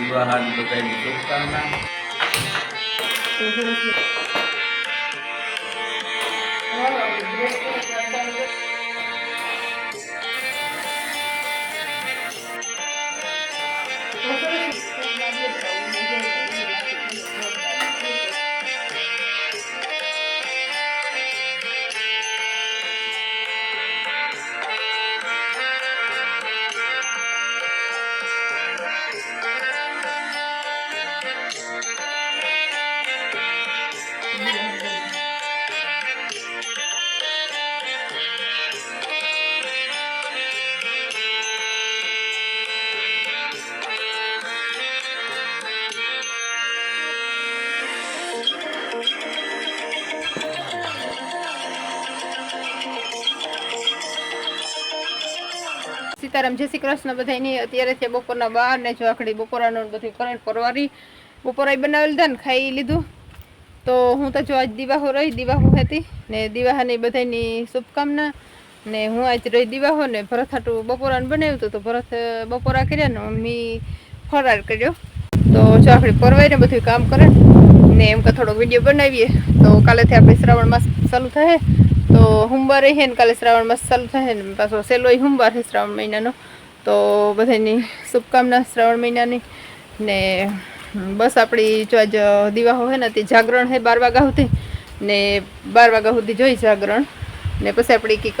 વિવાહાની બધાની શુભકામના. સીતારામ, જય શ્રી કૃષ્ણ બધાની અત્યારે છે બપોરના બાર ને જો બપોરાનું બધું કરે પરવારી. બપોરા બનાવી લીધા ને ખાઈ લીધું. તો હું તો જો આજ દિવાહો રહી, દિવાહો હતી ને દિવાહાની બધાની શુભકામના. ને હું આજ રહી દિવાહો ને ભરત હાટું બપોરાનું બનાવ્યું હતું તો ભરત બપોરા કર્યા ને મમ્મી ફરાર કર્યો. તો જો આપણે પરવાઈને બધું કામ કરે ને એમ કે થોડોક વીડિયો બનાવીએ. તો કાલેથી આપણે શ્રાવણ માસ ચાલુ થાય. તો સોમવારે હે ને કાલે શ્રાવણ માસ ચાલુ થાય ને પાછો સેલો સોમવાર છે શ્રાવણ મહિનાનો. તો બધાની શુભકામના શ્રાવણ મહિનાની ને બસ આપણી જો આજ દિવાહો છે ને તે જાગરણ છે બાર વાગ્યા સુધી ને બાર વાગ્યા સુધી જોઈ જાગરણ. ને પછી આપણે કંઈક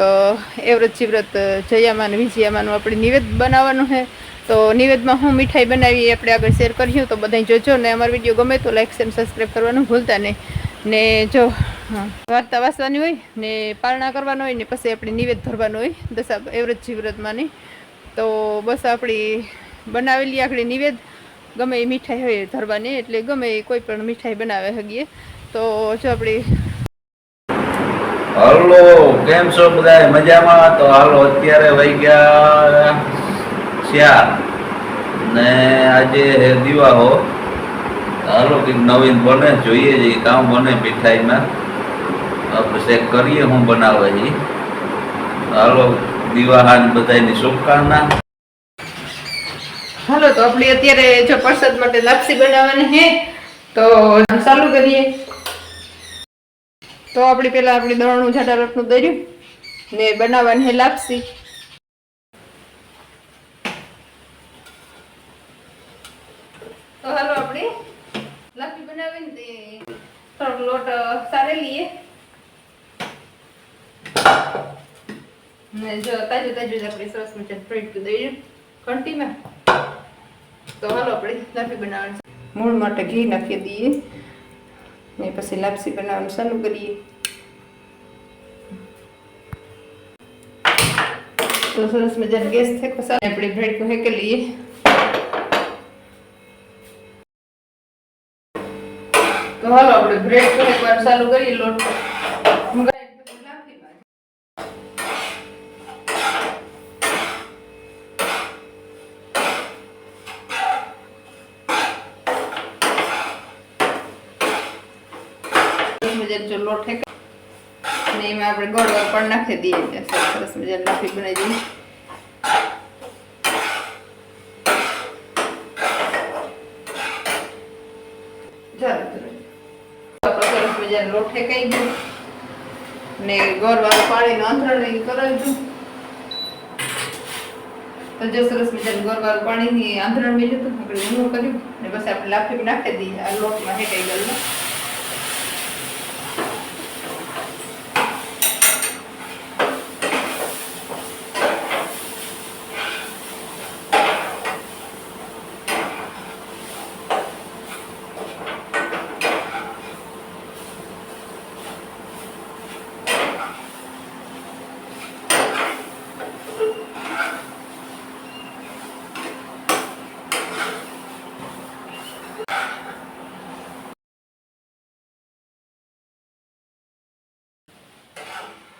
એવ્રત જીવ્રત જયામાં વિજયામાંનું આપણે નિવેદ બનાવવાનું છે તો નિવેદમાં હું મીઠાઈ બનાવી આપણે આગળ શેર કર્યું તો બધા જોજો ને અમારો વીડિયો ગમે તો લાઈક શેર સબસ્ક્રાઈબ કરવાનું ભૂલતા નહીં. ને જો હા, વાર્તા વાંચવાની હોય ને પારણા કરવાનું હોય ને પછી આપણે નિવેદ ધરવાનું હોય દશા એવ્રત જીવ્રતમાંની તો બસ આપણી બનાવેલી આખડી નિવેદ ગમે એ મીઠાઈ હોય ધરવાની એટલે ગમે એ કોઈ પણ મીઠાઈ બનાવે હગીએ તો જો આપણી હલો કેમ છો બધા મજામાં? તો હાલો અત્યારે વહી ગયા ચાર ને આજે દિવાળો હાલો કંઈક નવીન બને જોઈએ છે કામ બને મીઠાઈમાં. આપણે કરીએ, હું બનાવે છે હાલો, દિવાહાન બધાની શુભકામના. હાલો, તો આપણે અત્યારે જો પ્રસાદ માટે લાપસી બનાવવાની છે તો ચાલુ કરીએ. તો આપણે પહેલાં આપણે દળનું જાડા દર્યું ને બનાવવાની છે લાપસી. તો હાલો આપણે લાપસી બનાવીને લોટ સારે લઈએ ને જો તાજું તાજું જ આપણે સરસ મજાનું ફ્રીટ દઈએ ઘંટીમાં. તો હાલો આપણે લાપસી બનાવવાની. મૂળ માટે ઘી નાખી દઈએ. ને પછી લાપસી બનાવવાનું ચાલુ કરીએ. તો સરસ મજાનો ગેસ થેકો સામે આપણે કો હેકે લઈએ. તો હાલો આપણે બ્રેડ કો હેકવાનું ચાલુ કરીએ લોટ મજાનો જો લોટ ને એમાં આપણે ગોળ ગોળ પણ નાખી દઈએ એટલે સરસ મજાની લાફી બનાવી દઈએ. ચાલો ચાલો. સરસ મજાનો લોટ હેકાઈ ગયો. ને ગોરવાળું પાણી પાણીનું આંતરણ કરાવી કરાવી તો જો સરસ મજાનું ગોરવાળું પાણી પાણીની આંતરણ મેળ્યું આપણે ઊંડું કર્યું. ને બસ આપણે લાફી નાખી દઈએ. આ લોટમાં હેકાઈ ગયેલું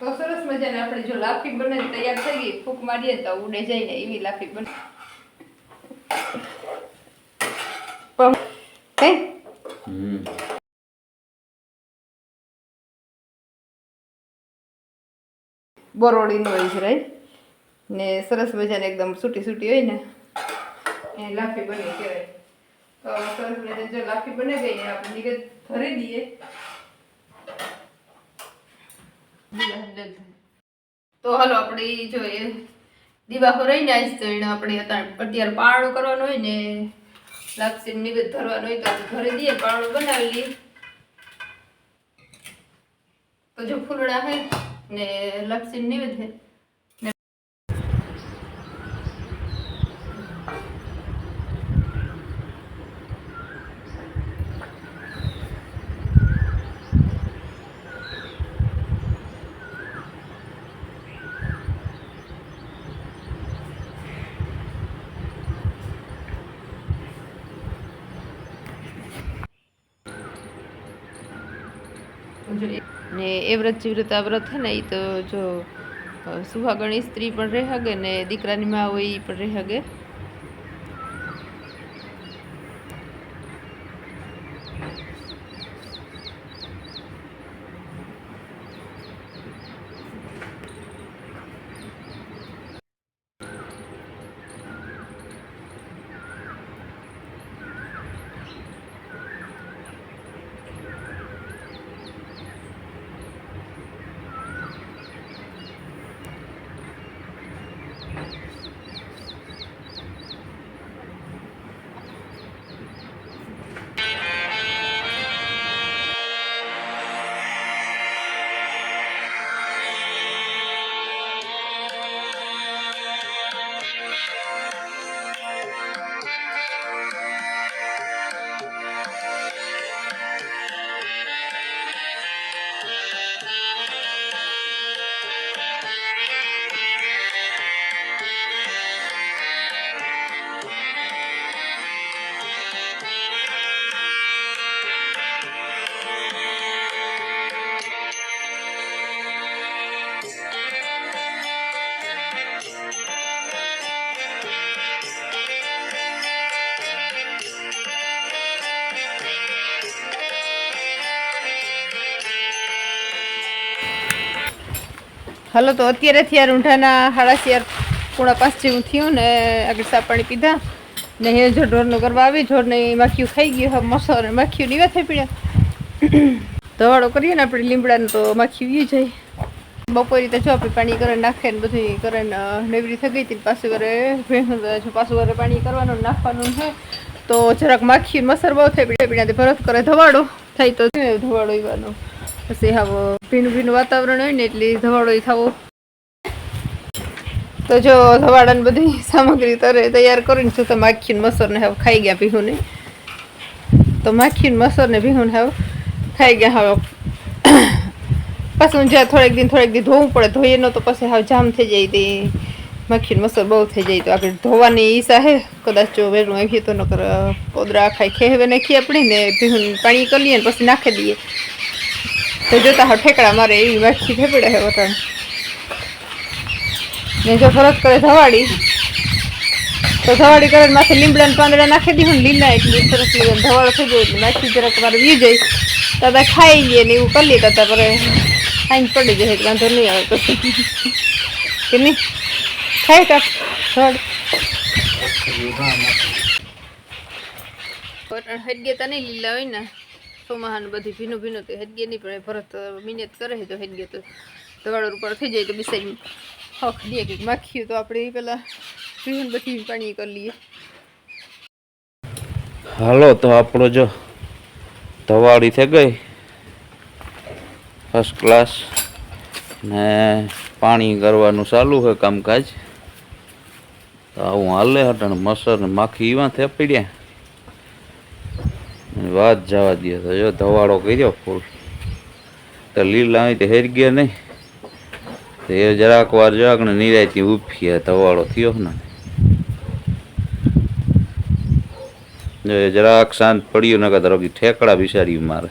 તો સરસ મજાને આપણે જો લાફી બને તૈયાર થઈ ગઈ ફૂંક મારીએ તો ઉડે જાય ને એવી લાફી બને. હે? હમ. બોરોડીનું હોય છે રાઈટ ને સરસ મજાને એકદમ સૂટી સૂટી હોય ને. એ લાફી બની કહેવાય. તો સરસ રીતે જો લાફી બની ગઈ ને આપણે નીચે ધરી દઈએ. તો હાલો આપણે જોઈએ. જો રહીને આવીશ તો એને આપણે અત્યારે પારણું કરવાનું હોય ને લાગશે નિવેદ ધરવાનું હોય તો ઘરે દઈએ પારણું બનાવી લઈએ. તો જો ફૂલડા હે ને લાપસી નિવેદ હે જો એ- ને એ વ્રત જે વ્રત છે ને એ તો જો સુહાગણી સ્ત્રી પણ રહી હગે ને દીકરાની મા હોય એ પણ રહી હગે. હાલો, તો અત્યારે થયા ઊંઢાના સાડા ચાર પૂણા પાંચ જેવું થયું ને આગળ સા પાણી પીધા ને હે જો ઢોરનું કરવા આવી, ઢોરને માખીયું ખાઈ ગયું હવે મસો અને માખીયું નીવા થઈ પડ્યા. ધવાડો કરીએ ને આપણે લીમડાને તો માખીયું ઈ જાય. બપોરે તો જો આપણે પાણી કરે નાખે ને બધું કરે ને નેવરી થઈ ગઈ હતી પાછું ઘરે જો પાછું ઘરે પાણી કરવાનું નાખવાનું છે, તો જરાક માખી મસર બહુ થઈ પીડ્યા પીડ્યા ભરત કરે ધવાડો. થાય તો ધવાડો ઈવાનો પછી હવે ભીનું ભીનું વાતાવરણ હોય ને એટલે ધવાડો થવો. તો જો ધવાડાને બધી સામગ્રી તરે તૈયાર કરીને છું તો માખીને મસરને હવે ખાઈ ગયા ભીહુને. તો માખીને મસરને ભીહુને હાવ ખાઈ ગયા હાવ. પાછું જ્યાં થોડેક દિન થોડેક દિન ધોવું પડે, ધોઈએ ન તો પછી હાવ જામ થઈ જાય તે માખીને મસર બહુ થઈ જાય તો આપણે ધોવાની ઈચ્છા હે કદાચ જો વેલું આવીએ તો નકર પોદરા ખાઈ ખેહવે નાખીએ આપણે ને ભીહું પાણી કરી લઈએ ને પછી નાખી દઈએ. તો જોતા ઠેકડા મારે એવી માખી ફેફડે છે વટાણ ને જો ફરક કરે ધવાડી તો ધવાડી કરે માથે લીમડા પાંદડા નાખી દીધું ને લીલા એટલી સરસ લીધા ધવાડો થઈ ગયો એટલે માખી જરાક મારે વી જાય. દાદા ખાઈ લઈએ ને એવું કરી લે દાદા પર ખાઈને પડી જાય એટલે વાંધો નહીં આવે પછી. કે નહીં? ખાય કાક ધવાડ. હેડગે તો નહીં લીલા હોય ને ચોમાહાને બધી ભીનું ભીનું તો હેડગે નહીં, પણ ભરત મિનિટ કરે છે તો હેડગે તો દવાડો ઉપર થઈ જાય તો બિસાઈ હખ દે કંઈક માખીએ તો આપણે પેલા ભીનું બધી પાણી કરી લઈએ. હાલો, તો આપણો જો ધવાળી થઈ ગઈ. ફર્સ્ટ ક્લાસ ને પાણી કરવાનું ચાલુ છે કામકાજ. તો આવું હાલે હટણ, મસર ને માખી એવા થઈ પડ્યા વાત જવા દે તો જો ધવાડો કર્યો ફૂલ. તો લીલા તો હેર ગયા નહીં. તો એ જરાક વાર જરાક ને નિરાયતી ઉફી ધવાડો થયો ને. જો એ જરાક શાંત પડ્યું, નકર ધારો રોકી ઠેકડા બિસાડ્યું મારે.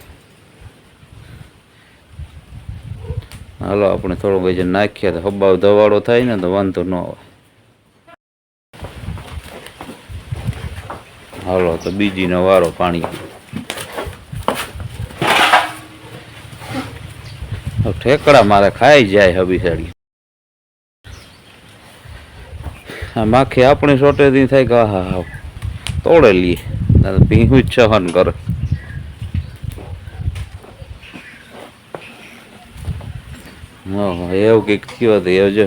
હાલો, આપણે થોડું વજન નાખીએ તો હબાવ ધવાડો થાય ને તો વાંધો ન આવે. હાલો, તો બીજીનો વારો પાણી હવે ઠેકડા મારે ખાઈ જાય હબીસાડી. આ માખી આપણી સોટેથી થાય કે હા હા તોડે લઈએ ના જ સહન કરે એવું કંઈક થયું હતું એવું જો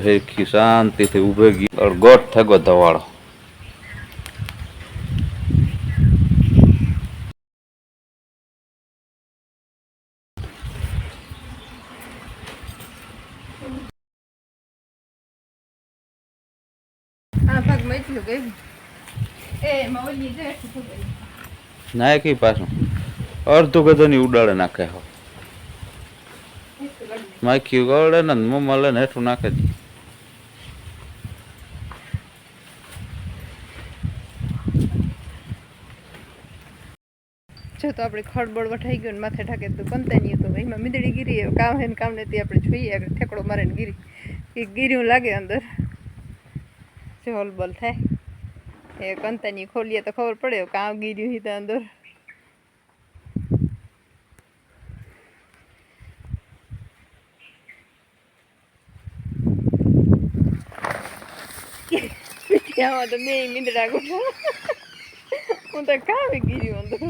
શાંતિથી ઉભે ગયો ગોઠ થગો ધવાળો છે નાયકી પાછું? અડધું ગધોની ઉડાડે નાખે હો. માખી ઉગાડે ને મળે ને હેઠું નાખે દે જો તો આપણે ખડબડ વઠાઈ ગયો ને માથે ઠાકે તો કંતાની તો એમાં મીંદડી ગીરી કામ હે ને કામ નથી. આપણે જોઈએ ઠેકડો મારે ને ગીરી. એ ગીર્યું લાગે અંદર. જો હલબલ થાય. એ કંતાની ખોલીએ તો ખબર પડે કામ ગીર્યું હી તો અંદર. ત્યાં તો બે મીંદડા ગુઠા હું તો કામે ગીર્યું અંદર.